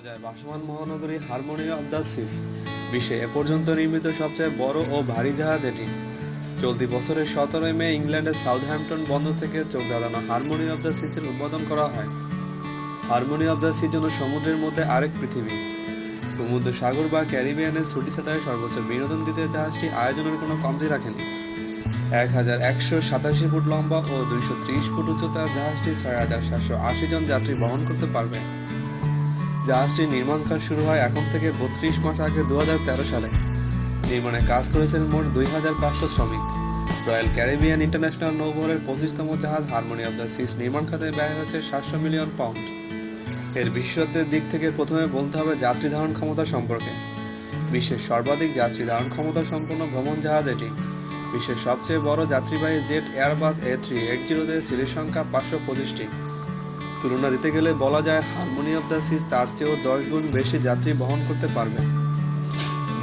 ভাসমান মহানগরী harmony of the cis. বিশ্বে এ পর্যন্ত নির্মিত সবচেয়ে বড় ও ভারী জাহাজ এটি। চলতি বছরের সতেরোই মে ইংল্যান্ডের সাউথহ্যাম্পটন বন্দর থেকে চোখ দাঁড়ানো হারমোনি অব দ্য সিসের উদ্বোধন করা হয়। হারমোনি অব দ্য সি জন্য সমুদ্রের মধ্যে আরেক পৃথিবী। সমুদ্র সাগর বা ক্যারিবিয়ানের ছুটি ছাটায় সর্বোচ্চ বিনোদন দিতে জাহাজটি আয়োজনের কোনো কমতি রাখেনি। এক হাজার একশো সাতাশি ফুট লম্বা ও দুইশো ত্রিশ ফুট উচ্চতার জাহাজটি ছয় হাজার সাতশো আশি জন যাত্রী বহন করতে পারবে। জাহাজটির নির্মাণ কাজ শুরু হয় এখন থেকে বত্রিশ মাস আগে দুহাজার তেরো সালে। নির্মাণে কাজ করেছেন মোট দুই হাজার পাঁচশো শ্রমিক। রয়্যাল ক্যারিবিয়ান ইন্টারন্যাশনাল নৌবহরের পঁচিশতম জাহাজ হারমোনি অব দ্য সিস নির্মাণ খাতে ব্যয় হচ্ছে সাতশো মিলিয়ন পাউন্ড। এর বিশেষত্বের দিক থেকে প্রথমে বলতে হবে যাত্রী ধারণ ক্ষমতা সম্পর্কে। বিশ্বের সর্বাধিক যাত্রী ধারণ ক্ষমতা সম্পন্ন ভ্রমণ জাহাজ এটি। বিশ্বের সবচেয়ে বড় যাত্রীবাহী জেট এয়ারবাস এ থ্রি এক জিরোতে সিরিজ সংখ্যা পাঁচশো পঁচিশটি। তুলনা দিতে গেলে বলা যায় হারমোনি অব দ্য সিস তার চেয়েও দশ গুণ বেশি যাত্রী বহন করতে পারবে।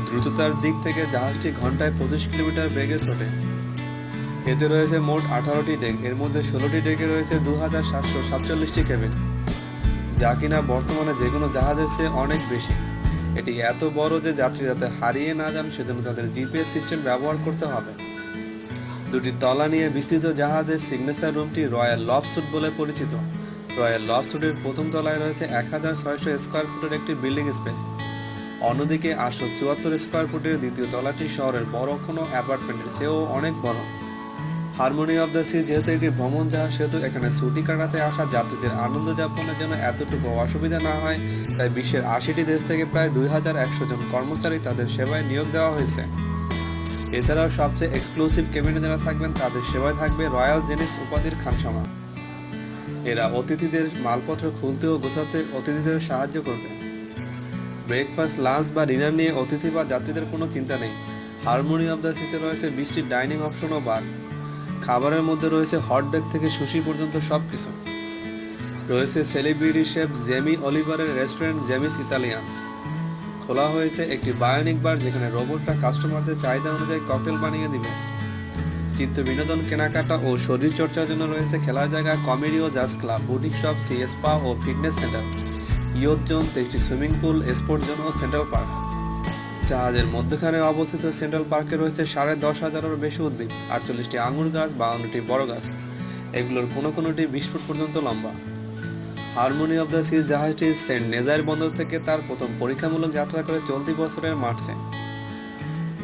দ্রুততার দিক থেকে জাহাজটি ঘন্টায় পঁচিশ কিলোমিটার বেগে ছোটে এতে রয়েছে মোট আঠারোটি ডেক, এর মধ্যে ষোলোটি ডেকে রয়েছে দু হাজার সাতশো সাতচল্লিশটি কেবিন, যা কিনা বর্তমানে যে কোনো জাহাজের চেয়ে অনেক বেশি। এটি এত বড় যে যাত্রী যাতে হারিয়ে না যান, সেজন্য তাদের জিপিএস সিস্টেম ব্যবহার করতে হবে। দুটি তলা নিয়ে বিস্তৃত জাহাজের সিগনেচার রুমটি রয়্যাল লভ স্যুট বলে পরিচিত। রয়্যাল স্যুটের প্রথম তলায় রয়েছে এক হাজার ছয়শো স্কোয়ার ফুটের একটি বিল্ডিং স্পেস। অন্যদিকে আটশো চুয়াত্তর স্কোয়ার ফুটের দ্বিতীয় তলাটি শহরের বড় কোনো অ্যাপার্টমেন্টের চেয়েও অনেক বড়। হারমোনি অব দ্য সি যেহেতু একটি ভ্রমণ জাহাজ, সেহেতু এখানে ছুটি কাটাতে আসা যাত্রীদের আনন্দ যাপনের জন্য এতটুকু অসুবিধা না হয়, তাই বিশ্বের আশিটি দেশ থেকে প্রায় দুই হাজার একশো জন কর্মচারী তাদের সেবায় নিয়োগ দেওয়া হয়েছে। এছাড়াও সবচেয়ে এক্সক্লুসিভ কেবিনে যারা থাকবেন, তাদের সেবায় থাকবে রয়্যাল জেনিস উপাধির খানসামা। এরা অতিথিদের মালপত্র খুলতে ও গোছাতে অতিথিদের সাহায্য করবে। ব্রেকফাস্ট লাঞ্চ বা ডিনার নিয়ে অতিথি বা যাত্রীদের কোনো চিন্তা নেই। হারমোনি অব দ্য সিসে রয়েছে বিশটি ডাইনিং অপশন ও বার খাবারের মধ্যে রয়েছে হট ডেক থেকে সুশি পর্যন্ত সব কিছু রয়েছে সেলিব্রিটি শেফ জেমি অলিভারের রেস্টুরেন্ট জেমিস ইতালিয়ান খোলা হয়েছে একটি বায়োনিক বার যেখানে রোবটরা কাস্টমারদের চাহিদা অনুযায়ী ককটেল বানিয়ে দিবে। চিত্ত বিনোদন, কেনাকাটা ও শরীর চর্চার জন্য রয়েছে খেলার জায়গা, কমেডি ও জাজ ক্লাব, বুটিক শপ সি ও ফিটনেস সেন্টার ইয়ত জোন, তেইশটি সুইমিং পুল, স্পোর্ট জোন ও সেন্ট্রাল পার্ক। জাহাজের মধ্যখানে অবস্থিত সেন্ট্রাল পার্কে রয়েছে সাড়ে দশ হাজারেরও বেশি উদ্ভিদ, আটচল্লিশটি আঙুর গাছ, বাউন্নটি বড় গাছ। এগুলোর কোনো কোনোটি বিশ ফুট পর্যন্ত লম্বা। হারমোনি অব দ্য সিজ জাহাজটি সেন্ট নেজার বন্দর থেকে তার প্রথম পরীক্ষামূলক যাত্রা করে চলতি বছরের মার্চে।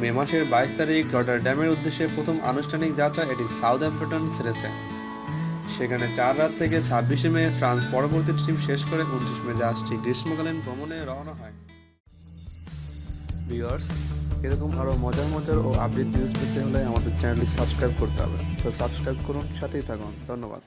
মে মাসের বাইশ তারিখ রটারড্যামের উদ্দেশ্যে প্রথম আনুষ্ঠানিক যাত্রা এটি সাউথহ্যাম্পটন ছেড়েছে। সেখানে চার রাত থেকে ছাব্বিশে মে ফ্রান্স পরবর্তী ট্রিপ শেষ করে উনত্রিশ মে জাহাজটি গ্রীষ্মকালীন ভ্রমণে রওনা হয়। ভিউয়ার্স, এরকম আরও মজার মজার ও আপডেট নিউজ পেতে হলে আমাদের চ্যানেলটি সাবস্ক্রাইব করতে হবে। তো সাবস্ক্রাইব করুন, সাথেই থাকুন। ধন্যবাদ।